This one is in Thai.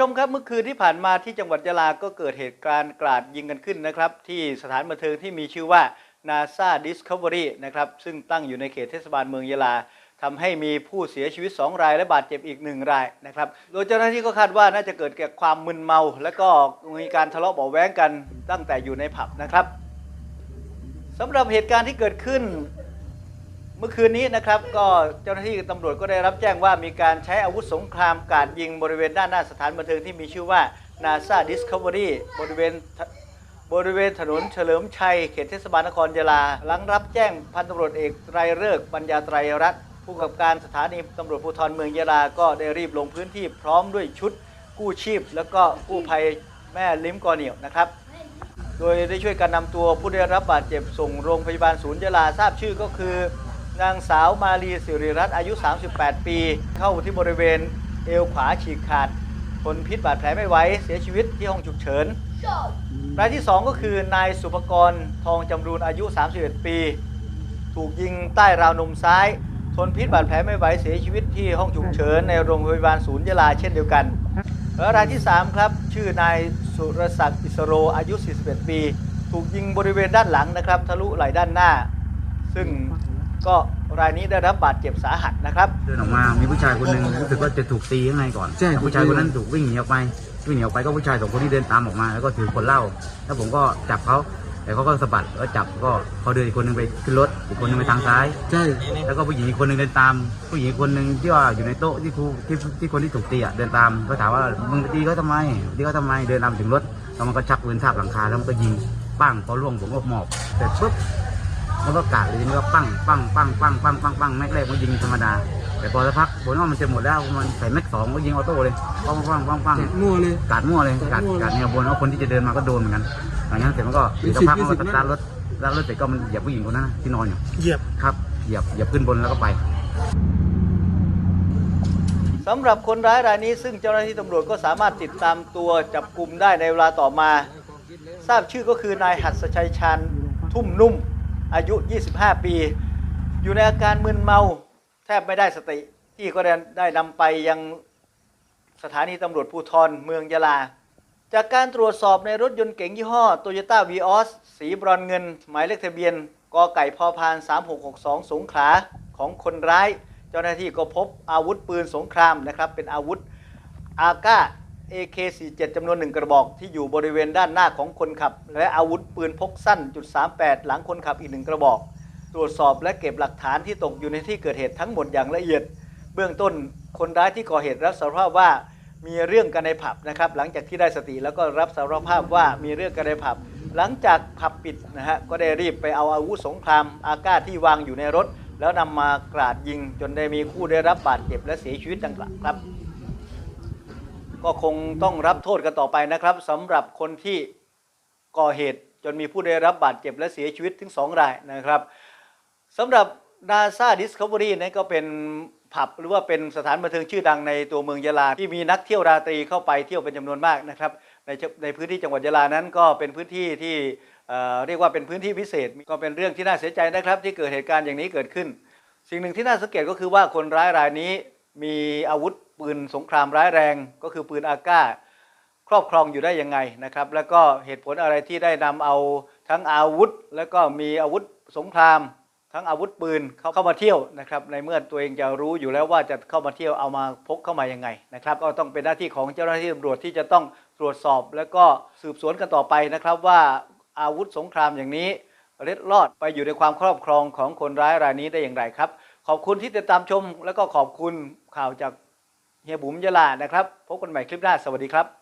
ชมครับเมื่อคืนที่ผ่านมาที่จังหวัดยะลาก็เกิดเหตุการณ์กราดยิงกันขึ้นนะครับ ที่สถานบันเทิงที่มีชื่อว่า NASA Discovery นะครับ ซึ่งตั้งอยู่ในเขตเทศบาลเมืองยะลาทำให้มีผู้เสียชีวิต 2 รายและบาดเจ็บอีก 1 รายนะครับ โดยเจ้าหน้าที่ก็คาดว่าน่าจะเกิดจากความมึนเมา และก็มีการทะเลาะเบาแว้งกันตั้งแต่อยู่ในผับนะครับสำหรับเหตุการณ์ที่เกิดขึ้น เมื่อคืนนี้นะครับก็เจ้าหน้าที่ตำรวจก็ได้รับแจ้งว่ามีการใช้อาวุธสงครามกาดยิงบริเวณด้านหน้าสถานบันเทิงที่มีชื่อว่า NASA Discovery บริเวณบริเวณถนนเฉลิมชัย เขตเทศบาลนครยะลา หลังรับแจ้งพันตำรวจเอกไตรเลิกปัญญาไตรรัตน์ผู้กำกับการสถานีตำรวจภูธรเมืองยะลา ก็ได้รีบลงพื้นที่พร้อมด้วยชุดกู้ชีพ แล้วก็กู้ภัยแม่ลิ้มกอเหนียวนะครับ โดยได้ช่วยกันนำตัวผู้ได้รับบาดเจ็บส่งโรงพยาบาลศูนย์ยะลาทราบชื่อก็คือ นางสาวมาลีสิริรัตน์อายุ 38 ปี เข้าที่บริเวณเอวขวาฉีกขาดทนพิษบาดแผลไม่ไหวเสียชีวิตที่ห้องฉุกเฉินรายที่ 2 ก็คือนายสุภกรทองจำรูนอายุ 31 ปี ถูกยิงใต้ราวนมซ้าย ทนพิษบาดแผลไม่ไหวเสียชีวิตที่ห้องฉุกเฉินในโรงพยาบาลศูนย์ยะลาเช่นเดียวกันและรายที่ 3 ครับ ชื่อนายสุรศักดิ์อิสโรอายุ 41 ปี ถูกยิงบริเวณด้านหลังนะครับ ทะลุไหล่ด้านหน้า ซึ่ง ก็รายนี้ได้รับบาดเจ็บสาหัสนะครับ เดินออกมา มีผู้ชายคนหนึ่งรู้สึกว่าจะถูกตีข้างในก่อนใช่แล้วผู้ชายคนนั้นถูกวิ่งหนีออกไป วิ่งหนีออกไปก็ผู้ชายสองคนที่เดินตามออกมา แล้วก็ถือคนเหล้า แล้วผมก็จับเขา แต่เขาก็สะบัดแล้วจับ ก็เขาเดินอีกคนหนึงไปขึ้นรถ อีกคนหนึงไปทางซ้าย ใช่ แล้วก็ผู้หญิงอีกคนหนึงเดินตาม ผู้หญิงอีกคนหนึงที่ว่าอยู่ในโต๊ะที่ครูที่ที่คนที่ถูกตีอะเดินตาม ก็ถามว่ามึงตีเขาทำไมตีเขาทำไม เดินตามถึงรถ แล้วมันก็ชักปืนทาบหลังคาแล้วมันก็ยิงปั้งพอล่วงผมก็หมอบเสร็จปุ๊บ มันก็กาดเลยทีนี้ก็ปั้งปั้งปั้งปั้งปั้งปั้งปั้งแม็กแรกมันยิงธรรมดา แต่พอสักพักผมว่ามันจะหมดแล้วมันใส่แม็กสองก็ยิงออโต้เลยปั้งปั้งปั้งปั้งแจกมั่วเลยกาดมั่วเลย กาดมั่วเลยกาดเนี่ยบนแล้วคนที่จะเดินมาก็โดนเหมือนกันหลังจากนั้นเสร็จมันก็เป็นสักพักสิบมันก็ยี่สิบสตาร์ทรถสตาร์ทรถเสร็จก็มันเหยียบผู้หญิงคนนั้นนะที่นอนอยู่เหยียบครับเหยียบเหยียบขึ้นบนแล้วก็ไปสำหรับคนร้ายรายนี้ซึ่งเจ้าหน้าที่ตำรวจก็สามารถติดตามตัวจับกลุ่มได้ในเวลาต่อมา ทราบชื่อก็คือนายหัสชัยชันทุ่มนุ่ม อายุ 25 ปี อยู่ในอาการมึนเมาแทบไม่ได้สติ ที่ก็ได้ได้นำไปยังสถานีตำรวจภูธรเมืองยะลา จากการตรวจสอบในรถยนต์เก๋งยี่ห้อ Toyota v ีออสสีบรอนเงิน หมายเลขทะเบียนกไก่พอพาน 3662 สงขลาของคนร้าย เจ้าหน้าที่ก็พบอาวุธปืนสงครามนะครับ เป็นอาวุธอาก้า AK47 จำนวนหนึ่งกระบอกที่อยู่บริเวณด้านหน้าของคนขับ และอาวุธปืนพกสั้นจุด38 หลังคนขับอีกหนึ่งกระบอก ตรวจสอบและเก็บหลักฐานที่ตกอยู่ในที่เกิดเหตุทั้งหมดอย่างละเอียด เบื้องต้นคนร้ายที่ก่อเหตุรับสารภาพว่ามีเรื่องกันในผับนะครับหลังจากที่ได้สติแล้วก็รับสารภาพว่ามีเรื่องกันในผับ หลังจากผับปิดนะฮะก็ได้รีบไปเอาอาวุธสงครามอาก้าที่วางอยู่ในรถ แล้วนำมากราดยิงจนได้มีผู้ได้รับบาดเจ็บและเสียชีวิตดังกล่าวครับ ก็คงต้องรับโทษกันต่อไปนะครับสำหรับคนที่ก่อเหตุจนมีผู้ได้รับบาดเจ็บและเสียชีวิตถึง 2 รายนะครับสำหรับ NASA Discovery นั้นก็เป็นผับหรือว่าเป็นสถานบันเทิงชื่อดังในตัวเมืองยะลา ที่มีนักเที่ยวราตรีเข้าไปเที่ยวเป็นจำนวนมากนะครับในในพื้นที่จังหวัดยะลานั้นก็เป็นพื้นที่ที่เเรียกว่าเป็นพื้นที่พิเศษก็เป็นเรื่องที่น่าเสียใจนะครับ ที่เกิดเหตุการณ์อย่างนี้เกิดขึ้น สิ่งหนึ่งที่น่าสังเกตก็คือว่าคนร้ายรายนี้มีอาวุธ ปืนสงครามร้ายแรง ก็คือปืนอาก้าครอบครองอยู่ได้ยังไงนะครับ แล้วก็เหตุผลอะไรที่ได้นำเอาทั้งอาวุธ แล้วก็มีอาวุธสงคราม ทั้งอาวุธปืนเขาเข้ามาเที่ยวนะครับในเมื่อตัวเองจะรู้อยู่แล้วว่าจะเข้ามาเที่ยวเอามาพกเข้ามายังไงนะครับ ก็ต้องเป็นหน้าที่ของเจ้าหน้าที่ตำรวจที่จะต้องตรวจสอบ แล้วก็สืบสวนกันต่อไปนะครับว่าอาวุธสงครามอย่างนี้เล็ดลอดไปอยู่ในความครอบครองของคนร้ายรายนี้ได้อย่างไรครับ ขอบคุณที่ติดตามชม แล้วก็ขอบคุณข่าวจาก เฮียบุ๋มยะลานะครับ พบกันใหม่คลิปหน้า สวัสดีครับ